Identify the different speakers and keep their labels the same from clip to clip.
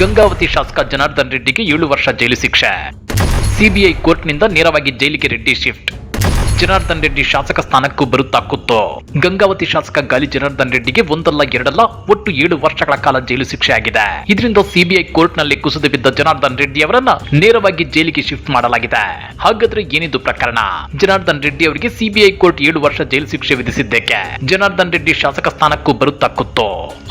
Speaker 1: ಗಂಗಾವತಿ ಶಾಸಕ ಜನಾರ್ದನ್ ರೆಡ್ಡಿಗೆ ಏಳು ವರ್ಷ ಜೈಲು ಶಿಕ್ಷೆ. ಸಿಬಿಐ ಕೋರ್ಟ್ನಿಂದ ನೇರವಾಗಿ ಜೈಲಿಗೆ ರೆಡ್ಡಿ ಶಿಫ್ಟ್. ಜನಾರ್ದನ್ ರೆಡ್ಡಿ ಶಾಸಕ ಸ್ಥಾನಕ್ಕೂ ಬರುತ್ತಾ ಕುತ್ತು ಗಂಗಾವತಿ ಶಾಸಕ ಗಾಲಿ ಜನಾರ್ದನ್ ರೆಡ್ಡಿಗೆ ಒಂದಲ್ಲ ಎರಡಲ್ಲ, ಒಟ್ಟು ಏಳು ವರ್ಷಗಳ ಕಾಲ ಜೈಲು ಶಿಕ್ಷೆ ಆಗಿದೆ. ಇದರಿಂದ ಸಿಬಿಐ ಕೋರ್ಟ್ನಲ್ಲಿ ಕುಸಿದು ಬಿದ್ದ ಜನಾರ್ದನ್ ರೆಡ್ಡಿ ಅವರನ್ನ ನೇರವಾಗಿ ಜೈಲಿಗೆ ಶಿಫ್ಟ್ ಮಾಡಲಾಗಿದೆ. ಹಾಗಾದ್ರೆ ಏನಿದು ಪ್ರಕರಣ? ಜನಾರ್ದನ್ ರೆಡ್ಡಿ ಅವರಿಗೆ ಸಿಬಿಐ ಕೋರ್ಟ್ ಏಳು ವರ್ಷ ಜೈಲು ಶಿಕ್ಷೆ ವಿಧಿಸಿದ್ದಕ್ಕೆ ಜನಾರ್ದನ್ ರೆಡ್ಡಿ ಶಾಸಕ ಸ್ಥಾನಕ್ಕೂ ಬರುತ್ತಾ ಕುತ್ತು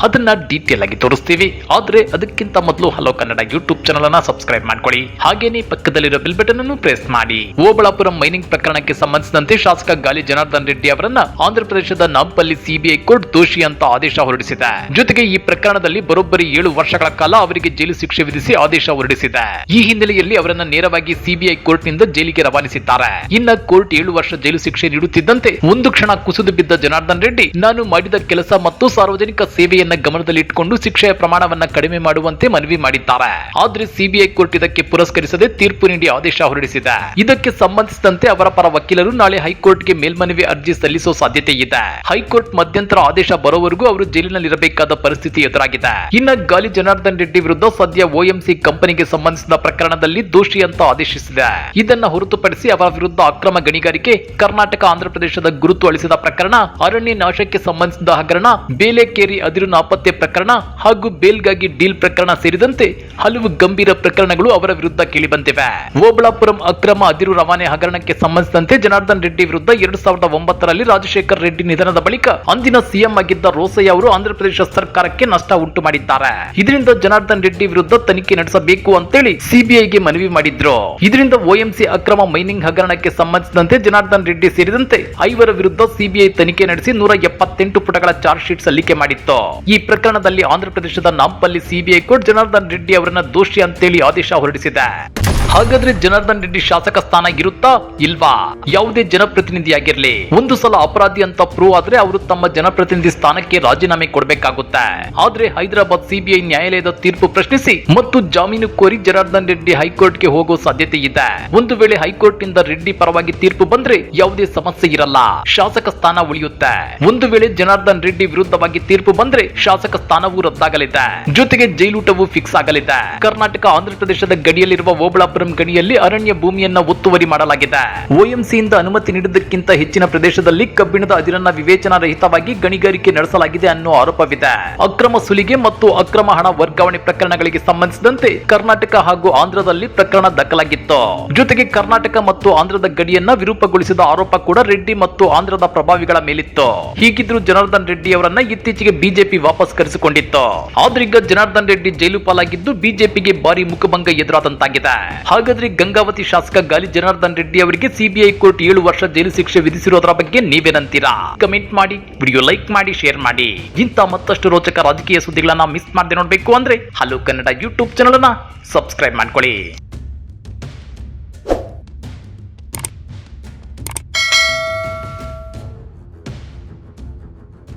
Speaker 1: ಅದನ್ನ ಡೀಟೇಲ್ ಆಗಿ ತೋರಿಸ್ತೀವಿ. ಆದ್ರೆ ಅದಕ್ಕಿಂತ ಮೊದಲು ಹಲೋ ಕನ್ನಡ ಯೂಟ್ಯೂಬ್ ಚಾನಲ್ ಅನ್ನ ಸಬ್ಸ್ಕ್ರೈಬ್ ಮಾಡ್ಕೊಳ್ಳಿ. ಹಾಗೇನೆ ಪಕ್ಕದಲ್ಲಿರೋ ಬಿಲ್ ಬಟನ್ ಅನ್ನು ಪ್ರೆಸ್ ಮಾಡಿ. ಓಬಳಾಪುರ ಮೈನಿಂಗ್ ಪ್ರಕರಣಕ್ಕೆ ಸಂಬಂಧಿಸಿದಂತೆ ಶಾಸಕ ಗಾಲಿ ಜನಾರ್ದನ್ ರೆಡ್ಡಿ ಅವರನ್ನ ಆಂಧ್ರಪ್ರದೇಶದ ನಾಂಪಲ್ಲಿ ಸಿಬಿಐ ಕೋರ್ಟ್ ದೋಷಿ ಅಂತ ಆದೇಶ ಹೊರಡಿಸಿದೆ. ಜೊತೆಗೆ ಈ ಪ್ರಕರಣದಲ್ಲಿ ಬರೋಬ್ಬರಿ ಏಳು ವರ್ಷಗಳ ಕಾಲ ಅವರಿಗೆ ಜೈಲು ಶಿಕ್ಷೆ ವಿಧಿಸಿ ಆದೇಶ ಹೊರಡಿಸಿದೆ. ಈ ಹಿನ್ನೆಲೆಯಲ್ಲಿ ಅವರನ್ನ ನೇರವಾಗಿ ಸಿಬಿಐ ಕೋರ್ಟ್ನಿಂದ ಜೈಲಿಗೆ ರವಾನಿಸಿದ್ದಾರೆ. ಇನ್ನ ಕೋರ್ಟ್ ಏಳು ವರ್ಷ ಜೈಲು ಶಿಕ್ಷೆ ನೀಡುತ್ತಿದ್ದಂತೆ ಒಂದು ಕ್ಷಣ ಕುಸಿದು ಬಿದ್ದ ಜನಾರ್ದನ್ ರೆಡ್ಡಿ ನಾನು ಮಾಡಿದ ಕೆಲಸ ಮತ್ತು ಸಾರ್ವಜನಿಕ ಸೇವೆಯನ್ನ ಗಮನದಲ್ಲಿಟ್ಟುಕೊಂಡು ಶಿಕ್ಷೆಯ ಪ್ರಮಾಣವನ್ನ ಕಡಿಮೆ ಮಾಡುವಂತೆ ಮನವಿ ಮಾಡಿದ್ದಾರೆ. ಆದ್ರೆ ಸಿಬಿಐ ಕೋರ್ಟ್ ಇದಕ್ಕೆ ಪುರಸ್ಕರಿಸದೆ ತೀರ್ಪು ನೀಡಿ ಆದೇಶ ಹೊರಡಿಸಿದೆ. ಇದಕ್ಕೆ ಸಂಬಂಧಿಸಿದಂತೆ ಅವರ ಪರ ವಕೀಲರು ನಾಳೆ ಹೈಕೋರ್ಟ್ಗೆ ಮೇಲ್ಮನವಿ ಅರ್ಜಿ ಸಲ್ಲಿಸುವ ಸಾಧ್ಯತೆ ಇದೆ. ಹೈಕೋರ್ಟ್ ಮಧ್ಯಂತರ ಆದೇಶ ಬರೋವರೆಗೂ ಅವರು ಜೈಲಿನಲ್ಲಿರಬೇಕಾದ ಪರಿಸ್ಥಿತಿ ಎದುರಾಗಿದೆ. ಇನ್ನ ಗಾಲಿ ಜನಾರ್ದನ್ ರೆಡ್ಡಿ ವಿರುದ್ಧ ಸದ್ಯ ಓಎಂಸಿ ಕಂಪನಿಗೆ ಸಂಬಂಧಿಸಿದ ಪ್ರಕರಣದಲ್ಲಿ ದೋಷಿ ಅಂತ ಆದೇಶಿಸಿದೆ. ಇದನ್ನ ಹೊರತುಪಡಿಸಿ ಅವರ ವಿರುದ್ಧ ಅಕ್ರಮ ಗಣಿಗಾರಿಕೆ, ಕರ್ನಾಟಕ ಆಂಧ್ರಪ್ರದೇಶದ ಗುರುತು ಅಳಿಸಿದ ಪ್ರಕರಣ, ಅರಣ್ಯ ನಾಶಕ್ಕೆ ಸಂಬಂಧಿಸಿದ ಹಗರಣ ಬೇಲೆಕೇರಿ ಅದಿರು ನಾಪತ್ತೆ ಪ್ರಕರಣ ಹಾಗೂ ಬೇಲ್ಗಾಗಿ ಡೀಲ್ ಪ್ರಕರಣ ಸೇರಿದಂತೆ ಹಲವು ಗಂಭೀರ ಪ್ರಕರಣಗಳು ಅವರ ವಿರುದ್ಧ ಕೇಳಿಬಂದಿವೆ. ಓಬಳಾಪುರಂ ಅಕ್ರಮ ಅದಿರು ರವಾನೆ ಹಗರಣಕ್ಕೆ ಸಂಬಂಧಿಸಿದಂತೆ ಜನಾರ್ದನ್ ರೆಡ್ಡಿ ವಿರುದ್ಧ ಎರಡ್ ಸಾವಿರದ ಒಂಬತ್ತರಲ್ಲಿ ರಾಜಶೇಖರ್ ರೆಡ್ಡಿ ನಿಧನದ ಬಳಿಕ ಅಂದಿನ ಸಿಎಂ ಆಗಿದ್ದ ರೋಸಯ್ಯ ಅವರು ಆಂಧ್ರಪ್ರದೇಶ ಸರ್ಕಾರಕ್ಕೆ ನಷ್ಟ ಉಂಟು ಮಾಡಿದ್ದಾರೆ. ಇದರಿಂದ ಜನಾರ್ದನ್ ರೆಡ್ಡಿ ವಿರುದ್ಧ ತನಿಖೆ ನಡೆಸಬೇಕು ಅಂತೇಳಿ ಸಿಬಿಐಗೆ ಮನವಿ ಮಾಡಿದ್ರು. ಇದರಿಂದ ಓಎಂಸಿ ಅಕ್ರಮ ಮೈನಿಂಗ್ ಹಗರಣಕ್ಕೆ ಸಂಬಂಧಿಸಿದಂತೆ ಜನಾರ್ದನ್ ರೆಡ್ಡಿ ಸೇರಿದಂತೆ ಐವರ ವಿರುದ್ಧ ಸಿಬಿಐ ತನಿಖೆ ನಡೆಸಿ ನೂರ ಎಪ್ಪತ್ತೆಂಟು ಪುಟಗಳ ಚಾರ್ಜ್ ಶೀಟ್ ಸಲ್ಲಿಕೆ ಮಾಡಿತ್ತು. ಈ ಪ್ರಕರಣದಲ್ಲಿ ಆಂಧ್ರಪ್ರದೇಶದ ನಾಂಪಲ್ಲಿ ಸಿಬಿಐ ಕೋರ್ಟ್ ಜನಾರ್ದನ್ ರೆಡ್ಡಿ ಅವರನ್ನ ದೋಷಿ ಅಂತೇಳಿ ಆದೇಶ ಹೊರಡಿಸಿದೆ. ಹಾಗಾದ್ರೆ ಜನಾರ್ದನ್ ರೆಡ್ಡಿ ಶಾಸಕ ಸ್ಥಾನ ಇರುತ್ತಾ ಇಲ್ವಾ? ಯಾವುದೇ ಜನಪ್ರತಿನಿಧಿಯಾಗಿರ್ಲಿ. ಒಂದು ಸಲ ಅಪರಾಧಿ ಅಂತ ಪ್ರೂವ್ ಆದ್ರೆ ಅವರು ತಮ್ಮ ಜನಪ್ರತಿನಿಧಿ ಸ್ಥಾನಕ್ಕೆ ರಾಜೀನಾಮೆ ಕೊಡಬೇಕಾಗುತ್ತೆ. ಆದ್ರೆ ಹೈದರಾಬಾದ್ ಸಿಬಿಐ ನ್ಯಾಯಾಲಯದ ತೀರ್ಪು ಪ್ರಶ್ನಿಸಿ ಮತ್ತು ಜಾಮೀನು ಕೋರಿ ಜನಾರ್ದನ್ ರೆಡ್ಡಿ ಹೈಕೋರ್ಟ್ಗೆ ಹೋಗೋ ಸಾಧ್ಯತೆ ಇದೆ. ಒಂದು ವೇಳೆ ಹೈಕೋರ್ಟ್ನಿಂದ ರೆಡ್ಡಿ ಪರವಾಗಿ ತೀರ್ಪು ಬಂದ್ರೆ ಯಾವುದೇ ಸಮಸ್ಯೆ ಇರಲ್ಲ. ಶಾಸಕ ಸ್ಥಾನ ಉಳಿಯುತ್ತೆ. ಒಂದು ವೇಳೆ ಜನಾರ್ದನ್ ರೆಡ್ಡಿ ವಿರುದ್ಧವಾಗಿ ತೀರ್ಪು ಬಂದ್ರೆ ಶಾಸಕ ಸ್ಥಾನವೂ ರದ್ದಾಗಲಿದೆ. ಜೊತೆಗೆ ಜೈಲೂಟವೂ ಫಿಕ್ಸ್ ಆಗಲಿದೆ. ಕರ್ನಾಟಕ ಆಂಧ್ರಪ್ರದೇಶದ ಗಡಿಯಲ್ಲಿರುವ ಓಬಳಾಪುರಂ ಗಣಿಯಲ್ಲಿ ಅರಣ್ಯ ಭೂಮಿಯನ್ನ ಒತ್ತುವರಿ ಮಾಡಲಾಗಿದೆ. ಓಎಂಸಿಯಿಂದ ಅನುಮತಿ ನೀಡಿದ್ದಕ್ಕಿಂತ ಹೆಚ್ಚಿನ ಪ್ರದೇಶದಲ್ಲಿ ಕಬ್ಬಿಣದ ಅದಿರನ್ನ ವಿವೇಚನಾ ರಹಿತವಾಗಿ ಗಣಿಗಾರಿಕೆ ನಡೆಸಲಾಗಿದೆ ಅನ್ನೋ ಆರೋಪವಿದೆ. ಅಕ್ರಮ ಸುಲಿಗೆ ಮತ್ತು ಅಕ್ರಮ ಹಣ ವರ್ಗಾವಣೆ ಪ್ರಕರಣಗಳಿಗೆ ಸಂಬಂಧಿಸಿದಂತೆ ಕರ್ನಾಟಕ ಹಾಗೂ ಆಂಧ್ರದಲ್ಲಿ ಪ್ರಕರಣ ದಾಖಲಾಗಿತ್ತು. ಜೊತೆಗೆ ಕರ್ನಾಟಕ ಮತ್ತು ಆಂಧ್ರದ ಗಡಿಯನ್ನ ವಿರೂಪಗೊಳಿಸಿದ ಆರೋಪ ಕೂಡ ರೆಡ್ಡಿ ಮತ್ತು ಆಂಧ್ರದ ಪ್ರಭಾವಿಗಳ ಮೇಲಿತ್ತು. ಹೀಗಿದ್ರು ಜನಾರ್ದನ್ ರೆಡ್ಡಿ ಅವರನ್ನ ಇತ್ತೀಚೆಗೆ ಬಿಜೆಪಿ ವಾಪಸ್ ಕರೆಸಿಕೊಂಡಿತ್ತು. ಆದ್ರೀಗ ಜನಾರ್ದನ್ ರೆಡ್ಡಿ ಜೈಲು ಪಾಲಾಗಿದ್ದು ಬಿಜೆಪಿಗೆ ಭಾರಿ ಮುಖಭಂಗ ಎದುರಾದಂತಾಗಿದೆ. ಹಾಗಾದ್ರೆ ಗಂಗಾವತಿ ಶಾಸಕ ಗಾಲಿ ಜನಾರ್ದನ್ ರೆಡ್ಡಿ ಅವರಿಗೆ ಸಿಬಿಐ ಕೋರ್ಟ್ ಏಳು ವರ್ಷ ಜೈಲು ಶಿಕ್ಷೆ ವಿಧಿಸಿರೋದ್ರ ಬಗ್ಗೆ ನೀವೇನಂತೀರಾ? ಕಮೆಂಟ್ ಮಾಡಿ, ವಿಡಿಯೋ ಲೈಕ್ ಮಾಡಿ, ಶೇರ್ ಮಾಡಿ. ಇಂಥ ಮತ್ತಷ್ಟು ರೋಚಕ ರಾಜಕೀಯ ಸುದ್ದಿಗಳನ್ನ ಮಿಸ್ ಮಾಡದೆ ನೋಡ್ಬೇಕು ಅಂದ್ರೆ ಹಲೋ ಕನ್ನಡ ಯೂಟ್ಯೂಬ್ ಚಾನಲ್ ಅನ್ನ ಸಬ್ಸ್ಕ್ರೈಬ್ ಮಾಡ್ಕೊಳ್ಳಿ.